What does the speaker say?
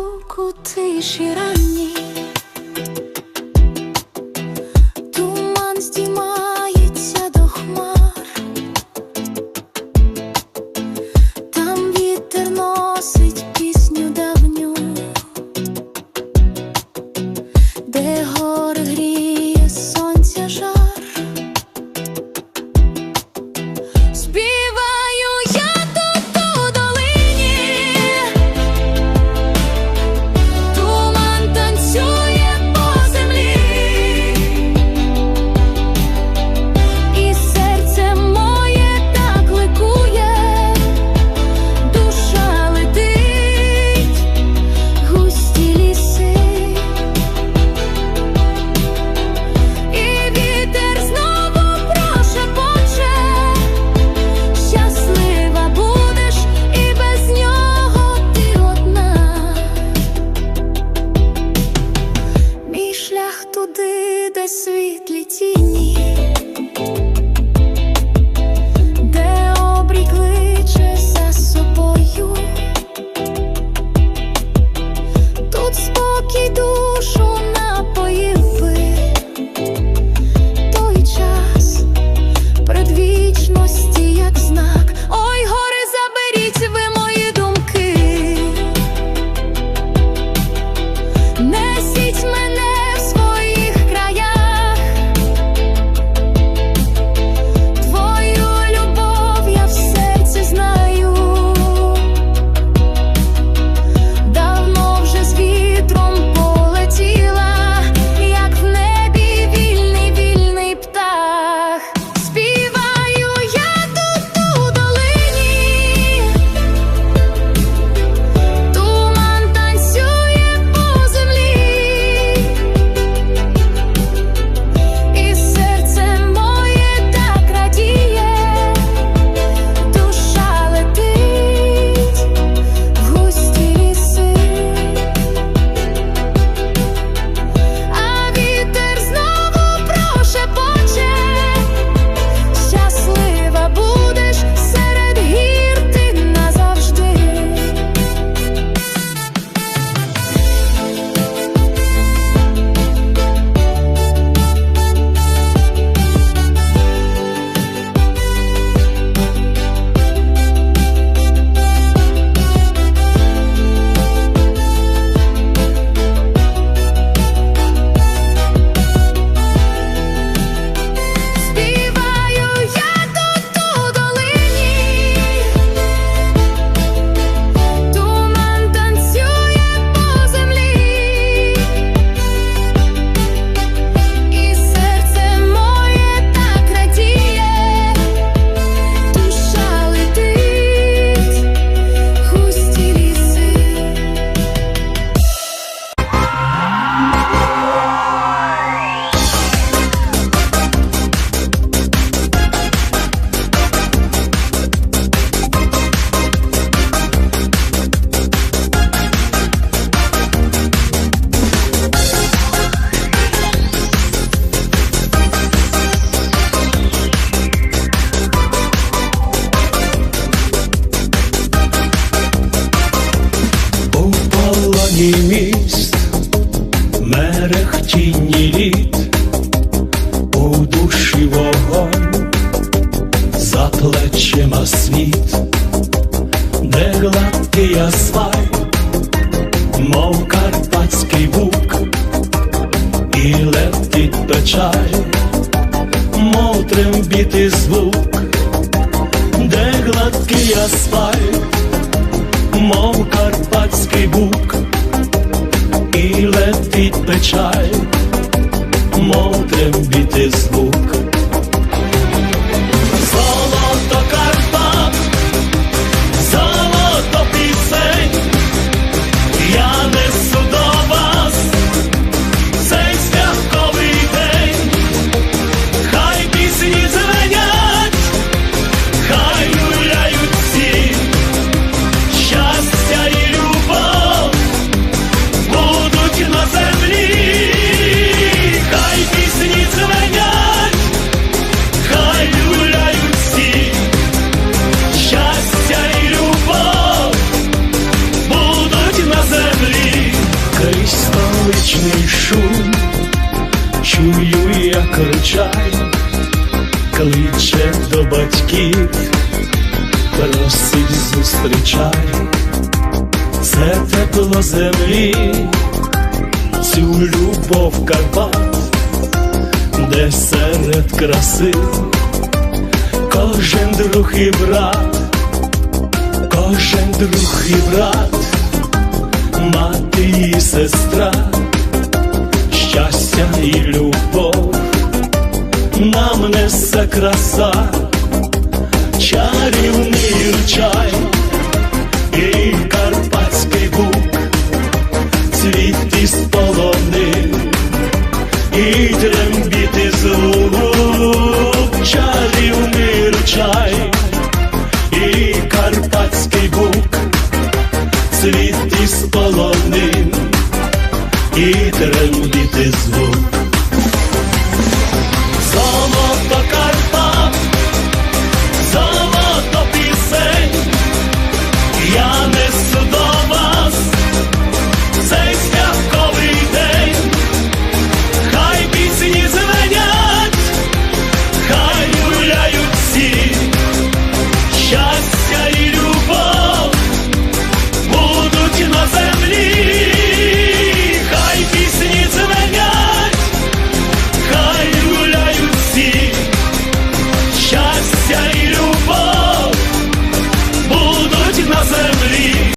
звуку тиші ранній. Засвай, мов карпатський бук, і летить до чаю, мов трембітий звук, де гладкий асфальт, мов карпатський бук, і летить печаль, мов трембітий звук. Чую, кличе до батьків, просить зустрічай, це тепло землі, цю любов Карпат, де серед краси кожен друг і брат, кожен друг і брат, мати і сестра, щастя і любов нам несе краса, чарівний чай і карпатський бук, цвіт із полонин і трембіти звук, чарівний чай і карпатський бук, цвіт із полонин і трембіти звук.